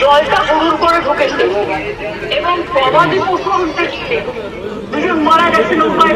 জলটা হুড়ুর করে ঢুকেছে। এবং গবাদি পশু গিয়ে দুজন মারা গেছে নৌকায়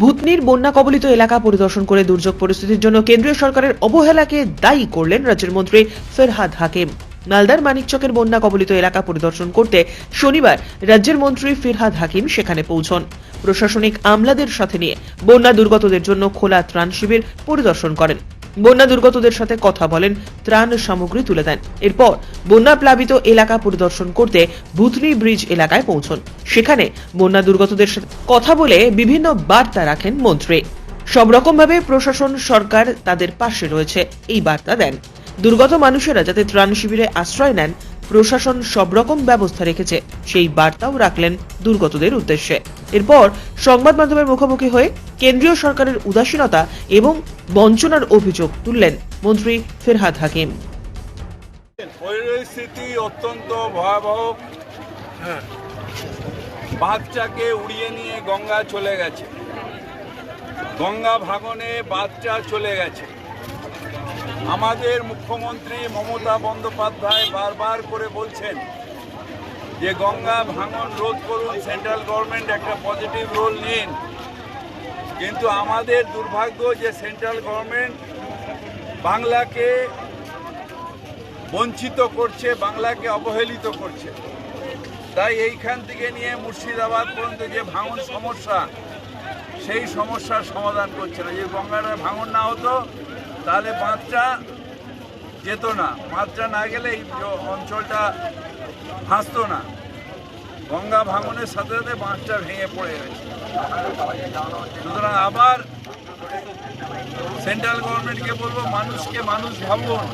ভূতনির বন্যা কবলিত এলাকা পরিদর্শন করে দুর্যোগ পরিস্থিতির জন্য কেন্দ্রীয় সরকারের অবহেলাকে দায়ী করলেন রাজ্যের মন্ত্রী ফেরহাদ হাকিম। মালদার মানিকচকের বন্যা কবলিত এলাকা পরিদর্শন করতে শনিবার রাজ্যের মন্ত্রী ফিরহাদ হাকিম সেখানে পৌঁছন। প্রশাসনিক আমলাদের সাথে নিয়ে বন্যা দুর্গতদের জন্য খোলা ত্রাণ শিবির পরিদর্শন করেন। বন্যা দুর্গতদের সাথে কথা বলেন, ত্রাণ সামগ্রী তুলে দেন। এরপর বন্যা প্লাবিত এলাকা পরিদর্শন করতে ভুতনি ব্রিজ এলাকায় পৌঁছন। সেখানে বন্যা দুর্গতদের সাথে কথা বলে বিভিন্ন বার্তা রাখেন মন্ত্রী। সব রকম ভাবে প্রশাসন, সরকার তাদের পাশে রয়েছে, এই বার্তা দেন। দুর্গত মানুষেরা যাতে ত্রাণ শিবিরে আশ্রয় নেন প্রশাসন সব রকম ব্যবস্থা রেখেছে। সেই বার্তাও রাখলেন দুর্গতদের উদ্দেশ্যে। এরপর সংবাদ মাধ্যমের মুখোমুখি হয়ে কেন্দ্রীয় সরকারের উদাসীনতা এবং বঞ্চনার অভিযোগ তুললেন মন্ত্রী ফেরহাদ হাকিম। পরিস্থিতি অত্যন্ত ভয়াবহ। বাচ্চাকে উড়িয়ে নিয়ে গঙ্গা চলে গেছে। গঙ্গা ভাঙনে বাচ্চা চলে গেছে। আমাদের মুখ্যমন্ত্রী মমতা বন্দ্যোপাধ্যায় বারবার করে বলছেন যে গঙ্গা ভাঙন রোধ করুন, সেন্ট্রাল গভর্নমেন্ট একটা পজিটিভ রোল নিন। কিন্তু আমাদের দুর্ভাগ্য যে সেন্ট্রাল গভর্নমেন্ট বাংলাকে বঞ্চিত করছে, বাংলাকে অবহেলিত করছে। তাই এইখান থেকে নিয়ে মুর্শিদাবাদ পর্যন্ত যে ভাঙন সমস্যা, সেই সমস্যার সমাধান করছে না। যে গঙ্গার ভাঙন না হতো তাহলে বাঁধটা যেত না। বাঁধটা না গেলে এই অঞ্চলটা ভাসতো না। গঙ্গা ভাঙনের সাথে সাথে বাঁধটা ভেঙে পড়ে গেছে। সুতরাং আবার সেন্ট্রাল গভর্নমেন্টকে বলব, মানুষকে মানুষ ভাবুন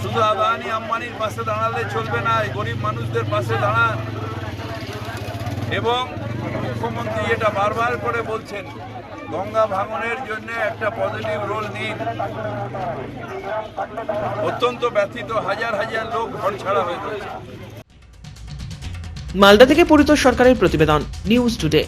শুধু আদানি আম্বানির পাশে দাঁড়ালে চলবে না গরিব মানুষদের পাশে দাঁড়ান। এবং মুখ্যমন্ত্রী এটা বারবার করে বলছেন, গঙ্গা ভাঙনের জন্য একটা পজিটিভ রোল নিন। অত্যন্ত ব্যথিত হাজার হাজার লোক ঘর ছাড়া হয়ে মালদা থেকে পরিত সরকারের প্রতিবেদন নিউজ টুডে